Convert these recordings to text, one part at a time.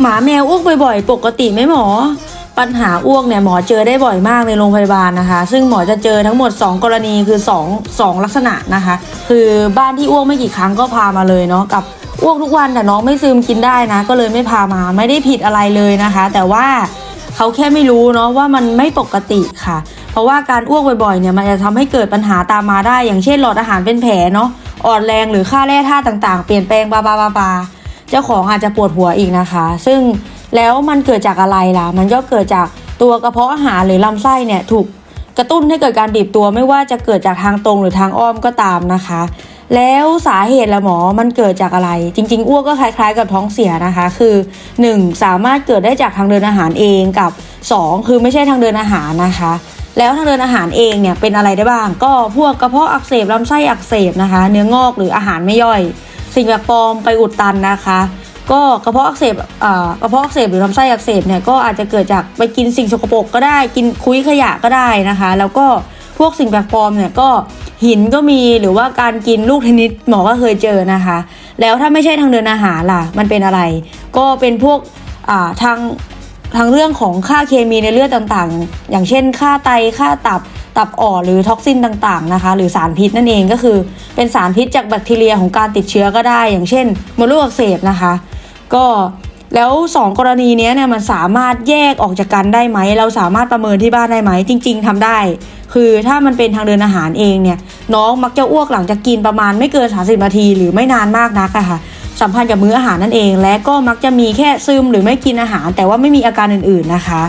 หมาแมวอ้วกบ่อยๆ ปกติไหมหมอ ปัญหาอ้วกเนี่ยหมอเจอได้บ่อยมากในโรงพยาบาลนะคะ ซึ่งหมอจะเจอทั้งหมด 2 กรณีคือ 2 2 ลักษณะนะคะ คือบ้านที่อ้วกไม่กี่ครั้งก็พามาเลยเนาะกับอ้วกทุกวันแต่น้องไม่ซึมกินได้นะ ก็เลยไม่พามาไม่ได้ผิดอะไรเลยนะคะ แต่ว่าเขาแค่ไม่รู้เนาะว่ามันไม่ปกติค่ะ เพราะว่าการอ้วกบ่อยๆเนี่ยมันจะทำให้เกิดปัญหาตามมาได้ อย่างเช่นหลอดอาหารเป็นแผลเนาะอ่อนแรงหรือค่าแร่ธาตุต่างๆ เปลี่ยนแปลงบาบาบาบา เจ้าของอาจจะปวดหัวอีกนะคะ ซึ่งแล้วมันเกิดจากอะไรล่ะ มันก็เกิดจากตัวกระเพาะอาหารหรือลำไส้เนี่ยถูกกระตุ้นให้เกิดการบีบตัวไม่ว่าจะเกิดจากทางตรงหรือทางอ้อมก็ตามนะคะ แล้วสาเหตุละหมอมันเกิดจากอะไร จริง ๆ อ้วกก็คล้าย ๆ กับท้องเสียนะคะ คือ 1. สามารถเกิดได้จากทางเดินอาหารเองกับ 2 คือไม่ใช่ทางเดินอาหารนะคะ แล้วทางเดินอาหารเองเนี่ยเป็นอะไรได้บ้าง ก็พวกกระเพาะอักเสบลำไส้อักเสบนะคะ เนื้องอกหรืออาหารไม่ย่อย สิ่งแปลกปลอมไปอุดตันนะคะ ก็กระเพาะอักเสบอ่ากระเพาะอักเสบหรือลำไส้อักเสบเนี่ยก็อาจจะเกิดจากไปกินสิ่งสกปรกก็ได้กินคุยขยะก็ได้นะคะ แล้วก็พวกสิ่งแปลกปลอมเนี่ยก็หินก็มีหรือว่าการกินลูกเทนนิสหมอก็เคยเจอนะคะ แล้วถ้าไม่ใช่ทางเดินอาหารล่ะ มันเป็นอะไร ก็เป็นพวกอ่าทางทางเรื่องของค่าเคมีในเลือดต่างๆ อย่างเช่น ค่าไตค่าตับ ตับอ่อนหรือท็อกซินต่างๆนะคะ หรือสารพิษนั่นเองก็คือ เป็นสารพิษจากแบคทีเรียของการติดเชื้อก็ได้ อย่างเช่นมดลูกอักเสบนะคะ ก็แล้ว 2 กรณีนี้เนี่ยมันสามารถแยกออกจากกันได้ไหม เราสามารถประเมินที่บ้านได้ไหม จริง ๆทำได้ คือถ้ามันเป็นทางเดินอาหารเองเนี่ย น้องมักจะอ้วกหลังจากกินประมาณไม่เกิน 30 นาที หรือไม่นานมากนักอะค่ะ สัมพันธ์กับมื้ออาหารนั่นเอง และก็มักจะมีแค่ซึมหรือไม่กินอาหาร แต่ว่าไม่มีอาการอื่นๆนะคะ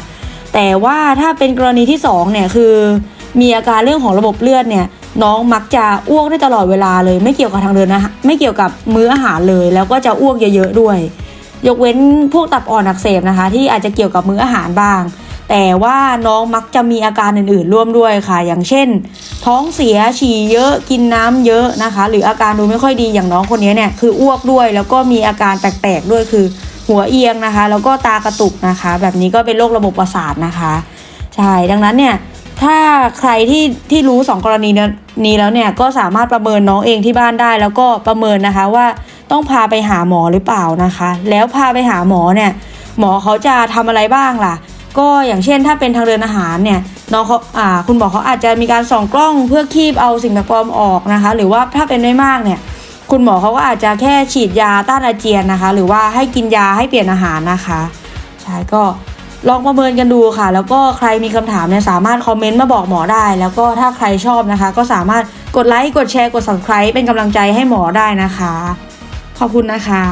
แต่ว่าถ้าเป็นกรณีที่2เนี่ยคือ มีอาการเรื่องของระบบเลือดเนี่ยน้องมักจะอ้วกได้ตลอดเวลาเลย ไม่เกี่ยวกับทางเดินอาหารไม่เกี่ยวกับมื้ออาหารเลย แล้วก็จะอ้วกเยอะๆด้วย ยกเว้นพวกตับอ่อนอักเสบนะคะ ที่อาจจะเกี่ยวกับมื้ออาหารบ้าง แต่ว่าน้องมักจะมีอาการอื่นๆร่วมด้วยค่ะ อย่างเช่น ท้องเสียฉี่เยอะกินน้ำเยอะนะคะ หรืออาการดูไม่ค่อยดีอย่างน้องคนนี้เนี่ยคืออ้วกด้วย แล้วก็มีอาการแปลกๆด้วยคือ หัวเอียงนะคะ แล้วก็ตากระตุกนะคะ แบบนี้ก็เป็นโรคระบบประสาทนะคะใช่ดังนั้นเนี่ย ถ้าใครที่ที่รู้สองกรณีนี้แล้วเนี่ยก็สามารถประเมินน้องเองที่บ้านได้ แล้วก็ประเมินนะคะว่าต้องพาไปหาหมอหรือเปล่านะคะ แล้วพาไปหาหมอเนี่ยหมอเขาจะทำอะไรบ้างล่ะ ก็อย่างเช่นถ้าเป็นทางเดินอาหารเนี่ยน้องเขาอ่าคุณหมอเขาอาจจะมีการส่องกล้องเพื่อคีบเอาสิ่งแปลกปลอมออกนะคะ หรือว่าถ้าเป็นไม่มากเนี่ยคุณหมอเขาก็อาจจะแค่ฉีดยาต้านอาเจียนนะคะ หรือว่าให้กินยาให้เปลี่ยนอาหารนะคะใช่ก็ ลองประเมินกันดูค่ะ แล้วก็ใครมีคำถามเนี่ยสามารถคอมเมนต์มาบอกหมอได้ แล้วก็ถ้าใครชอบนะคะ ก็สามารถกดไลค์กดแชร์กด subscribe เป็นกำลังใจให้หมอได้นะคะ ขอบคุณนะคะ